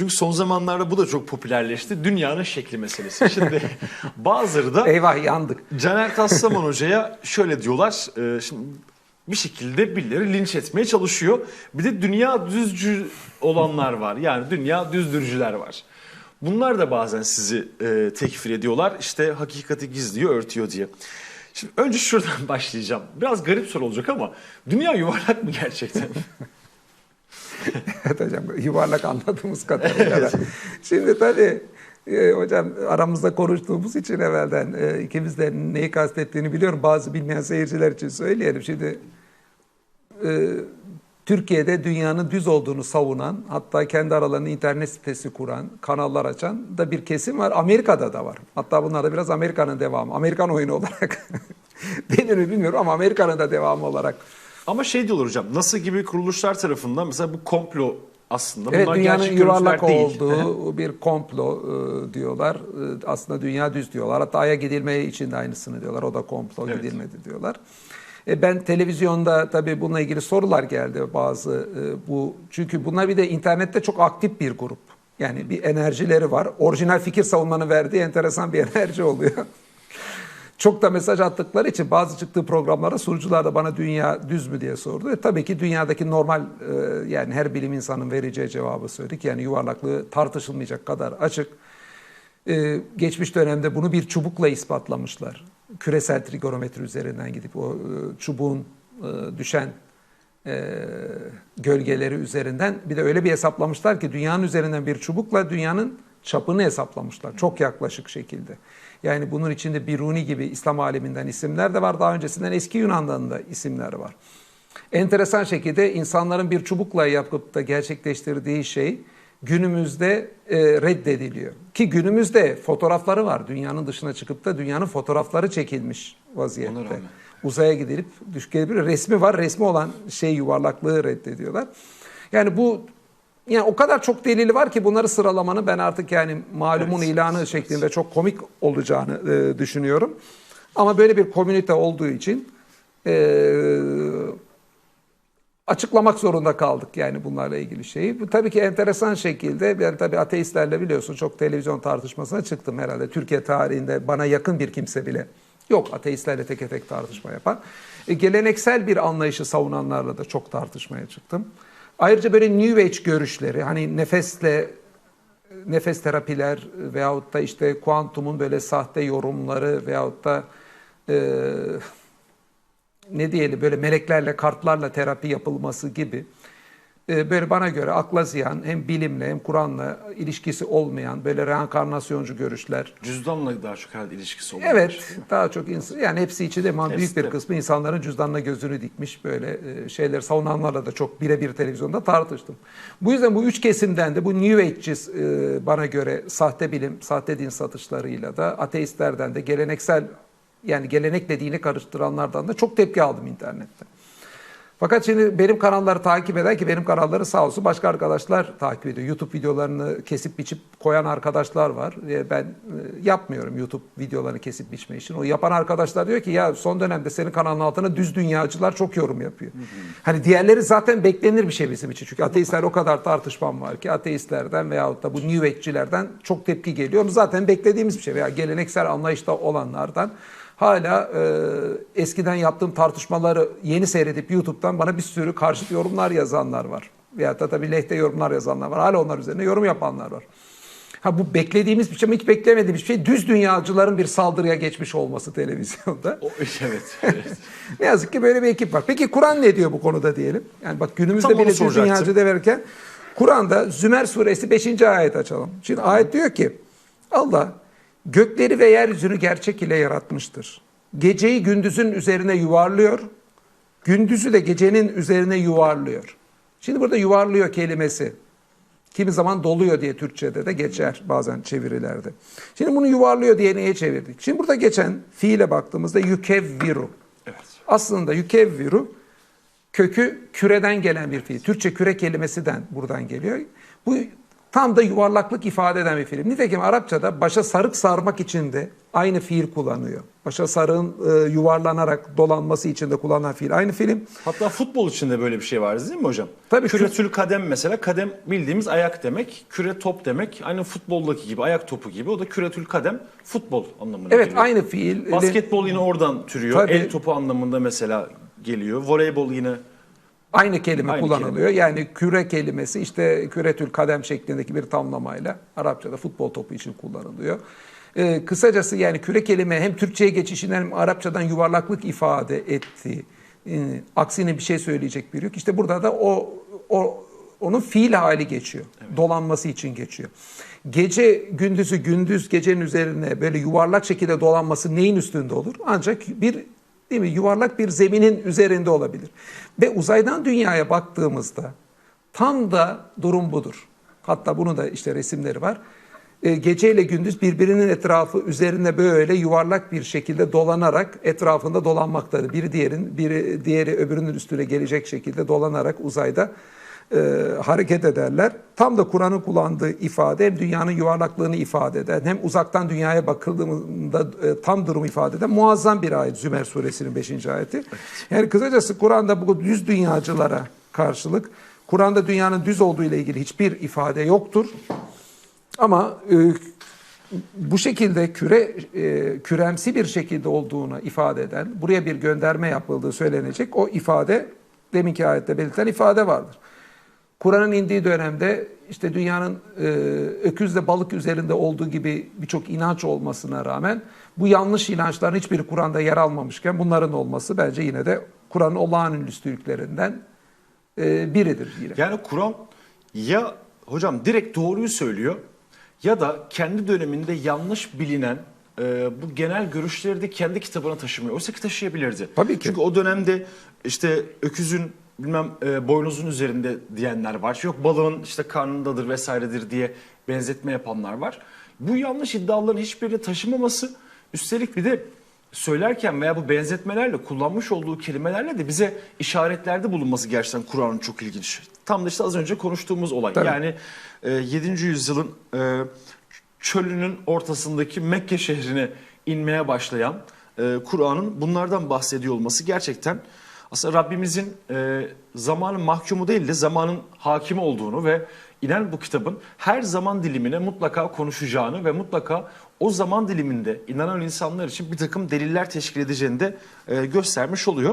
Çünkü son zamanlarda bu da çok popülerleşti. Dünyanın şekli meselesi. Şimdi bazıları da Eyvah yandık. Caner Taslaman Hoca'ya şöyle diyorlar. e, şimdi bir şekilde birileri linç etmeye çalışıyor. Bir de dünya düzcü olanlar var. Yani dünya düzdürücüler var. Bunlar da bazen sizi e, tekfir ediyorlar. İşte hakikati gizliyor, örtüyor diye. Şimdi önce şuradan başlayacağım. Biraz garip soru olacak ama dünya yuvarlak mı gerçekten? Evet hocam yuvarlak anladığımız kadarıyla. Şimdi tabii e, hocam aramızda konuştuğumuz için evvelden e, ikimiz de neyi kastettiğini biliyorum. Bazı bilmeyen seyirciler için söyleyelim. Şimdi e, Türkiye'de dünyanın düz olduğunu savunan, hatta kendi aralarında internet sitesi kuran, kanallar açan da bir kesim var. Amerika'da da var. Hatta bunlar da biraz Amerika'nın devamı. Amerikan oyunu olarak denir mi bilmiyorum ama Amerika'nın da devamı olarak ama şey diyorlar hocam. NASA gibi kuruluşlar tarafından mesela bu komplo aslında. Evet Bunlar dünyanın yuvarlak değil. olduğu bir komplo e, diyorlar. E, aslında dünya düz diyorlar. Hatta Ay'a gidilmeye için de aynısını diyorlar. O da komplo Evet. gidilmedi diyorlar. E, ben televizyonda tabii bununla ilgili sorular geldi bazı e, bu çünkü bunlar bir de internette çok aktif bir grup. Yani bir enerjileri var. Orijinal fikir savunmanın verdiği enteresan bir enerji oluyor. Çok da mesaj attıkları için bazı çıktığı programlara sunucular da bana dünya düz mü diye sordu. E, tabii ki dünyadaki normal e, yani her bilim insanın vereceği cevabı söyledik. Yani yuvarlaklığı tartışılmayacak kadar açık. E, geçmiş dönemde bunu bir çubukla ispatlamışlar. Küresel trigonometri üzerinden gidip o e, çubuğun e, düşen e, gölgeleri üzerinden bir de öyle bir hesaplamışlar ki dünyanın üzerinden bir çubukla dünyanın çapını hesaplamışlar. Çok yaklaşık şekilde. Yani bunun içinde Biruni gibi İslam aleminden isimler de var. Daha öncesinden eski Yunan'dan da isimler var. Enteresan şekilde insanların bir çubukla yapıp da gerçekleştirdiği şey günümüzde e, reddediliyor. Ki günümüzde fotoğrafları var. Dünyanın dışına çıkıp da dünyanın fotoğrafları çekilmiş vaziyette. Uzaya gidilip düşkebilir. Resmi var. Resmi olan şey yuvarlaklığı reddediyorlar. Yani bu yani o kadar çok delili var ki bunları sıralamanın ben artık yani malumun Evet, ilanı evet, şeklinde çok komik olacağını e, düşünüyorum. Ama böyle bir komünite olduğu için e, açıklamak zorunda kaldık yani bunlarla ilgili şeyi. Bu tabii ki enteresan şekilde ben tabii ateistlerle biliyorsun çok televizyon tartışmasına çıktım herhalde. Türkiye tarihinde bana yakın bir kimse bile yok ateistlerle tek tek tartışma yapan. E, geleneksel bir anlayışı savunanlarla da çok tartışmaya çıktım. Ayrıca böyle New Age görüşleri hani nefesle nefes terapiler veyahut da işte kuantumun böyle sahte yorumları veyahut da e, ne diyelim böyle meleklerle kartlarla terapi yapılması gibi böyle bana göre akla ziyan hem bilimle hem Kur'an'la ilişkisi olmayan böyle reenkarnasyoncu görüşler. Cüzdanla daha çok herhalde ilişkisi oluyor. Evet daha çok insan yani hepsi içinde ama büyük Hepsi bir de. kısmı insanların cüzdanına gözünü dikmiş böyle e, şeyleri savunanlarla da çok birebir televizyonda tartıştım. Bu yüzden bu üç kesimden de bu New Age'ci e, bana göre sahte bilim, sahte din satışlarıyla da ateistlerden de geleneksel yani gelenekle dini karıştıranlardan da çok tepki aldım internette. Fakat şimdi benim kanalları takip eden ki benim kanalları sağ olsun başka arkadaşlar takip ediyor. YouTube videolarını kesip biçip koyan arkadaşlar var. E, Ben e, yapmıyorum YouTube videolarını kesip biçme için. O yapan arkadaşlar diyor ki ya son dönemde senin kanalın altına düz dünyacılar çok yorum yapıyor. Hani diğerleri zaten beklenir bir şey bizim için. Çünkü ateistler o kadar tartışmam var ki ateistlerden veyahut da bu New Age'cilerden çok tepki geliyor. Zaten beklediğimiz bir şey. Veya geleneksel anlayışta olanlardan Hala e, eskiden yaptığım tartışmaları yeni seyredip YouTube'dan bana bir sürü karşıt yorumlar yazanlar var. Veyahut da tabii lehte yorumlar yazanlar var. Hala onlar üzerine yorum yapanlar var. Ha bu beklediğimiz bir şey ama hiç beklemediğimiz bir şey. Düz dünyacıların bir saldırıya geçmiş olması televizyonda. O, evet. evet. ne yazık ki böyle bir ekip var. Peki Kur'an ne diyor bu konuda diyelim? Yani bak günümüzde Tam bile düz dünyacı deverken Kur'an'da Zümer suresi 5. ayet açalım. Şimdi ayet diyor ki Allah gökleri ve yeryüzünü gerçek ile yaratmıştır. Geceyi gündüzün üzerine yuvarlıyor. Gündüzü de gecenin üzerine yuvarlıyor. Şimdi burada yuvarlıyor kelimesi. Kimi zaman doluyor diye Türkçe'de de geçer bazen çevirilerde. Şimdi bunu yuvarlıyor diye neye çevirdik? Şimdi burada geçen fiile baktığımızda yükevviru. evet. Aslında yükevviru kökü küreden gelen bir fiil. Türkçe küre kelimesinden buradan geliyor. Bu tam da yuvarlaklık ifade eden bir film. Nitekim Arapçada başa sarık sarmak için de aynı fiil kullanıyor. Başa sarığın e, yuvarlanarak dolanması için de kullanılan fiil. Aynı film. Hatta futbol içinde böyle bir şey var değil mi hocam? Tabii, Küretül kadem mesela. Kadem bildiğimiz ayak demek. Küre top demek. Aynı futboldaki gibi ayak topu gibi. O da küretül kadem futbol anlamına Evet geliyor. aynı fiil. Basketbol yine oradan türüyor. Tabii. El topu anlamında mesela geliyor. Voleybol yine Aynı kelime Aynı kullanılıyor. Yani küre kelimesi işte küretül kadem şeklindeki bir tamlamayla Arapçada futbol topu için kullanılıyor. Ee, kısacası yani küre kelime hem Türkçe'ye geçişinden hem Arapçadan yuvarlaklık ifade etti. Ee, aksine bir şey söyleyecek biri yok. İşte burada da o, o onun fiil hali geçiyor. Dolanması için geçiyor. Gece gündüzü gündüz gecenin üzerine böyle yuvarlak şekilde dolanması neyin üstünde olur? Ancak bir değil mi yuvarlak bir zeminin üzerinde olabilir. Ve uzaydan dünyaya baktığımızda tam da durum budur. Hatta bunun da işte resimleri var. E, geceyle gündüz birbirinin etrafı üzerinde böyle yuvarlak bir şekilde dolanarak etrafında dolanmaktadır. Biri diğerin, biri diğeri öbürünün üstüne gelecek şekilde dolanarak uzayda e, hareket ederler. Tam da Kur'an'ın kullandığı ifade hem dünyanın yuvarlaklığını ifade eden hem uzaktan dünyaya bakıldığında e, tam durumu ifade eden muazzam bir ayet Zümer suresinin 5. ayeti. Yani kısacası Kur'an'da bu düz dünyacılara karşılık Kur'an'da dünyanın düz olduğu ile ilgili hiçbir ifade yoktur. Ama e, bu şekilde küre e, küremsi bir şekilde olduğunu ifade eden, buraya bir gönderme yapıldığı söylenecek o ifade deminki ayette belirtilen ifade vardır. Kur'an'ın indiği dönemde işte dünyanın e, öküzle balık üzerinde olduğu gibi birçok inanç olmasına rağmen bu yanlış inançların hiçbiri Kur'an'da yer almamışken bunların olması bence yine de Kur'an'ın olağanüstülüklerinden e, biridir yine. Yani Kur'an ya hocam direkt doğruyu söylüyor ya da kendi döneminde yanlış bilinen e, bu genel görüşleri de kendi kitabına taşımıyor. Oysa ki taşıyabilirdi. Tabii ki. Çünkü o dönemde işte öküzün bilmem e, boynuzun üzerinde diyenler var. Yok balığın işte karnındadır vesairedir diye benzetme yapanlar var. Bu yanlış iddiaların hiçbirini taşımaması üstelik bir de söylerken veya bu benzetmelerle kullanmış olduğu kelimelerle de bize işaretlerde bulunması gerçekten Kur'an'ın çok ilginç. Tam da işte az önce konuştuğumuz olay. Tabii. Yani e, 7. yüzyılın e, çölünün ortasındaki Mekke şehrine inmeye başlayan e, Kur'an'ın bunlardan bahsediyor olması gerçekten aslında Rabbimizin e, zamanın mahkumu değil de zamanın hakimi olduğunu ve inen bu kitabın her zaman dilimine mutlaka konuşacağını ve mutlaka o zaman diliminde inanan insanlar için bir takım deliller teşkil edeceğini de e, göstermiş oluyor.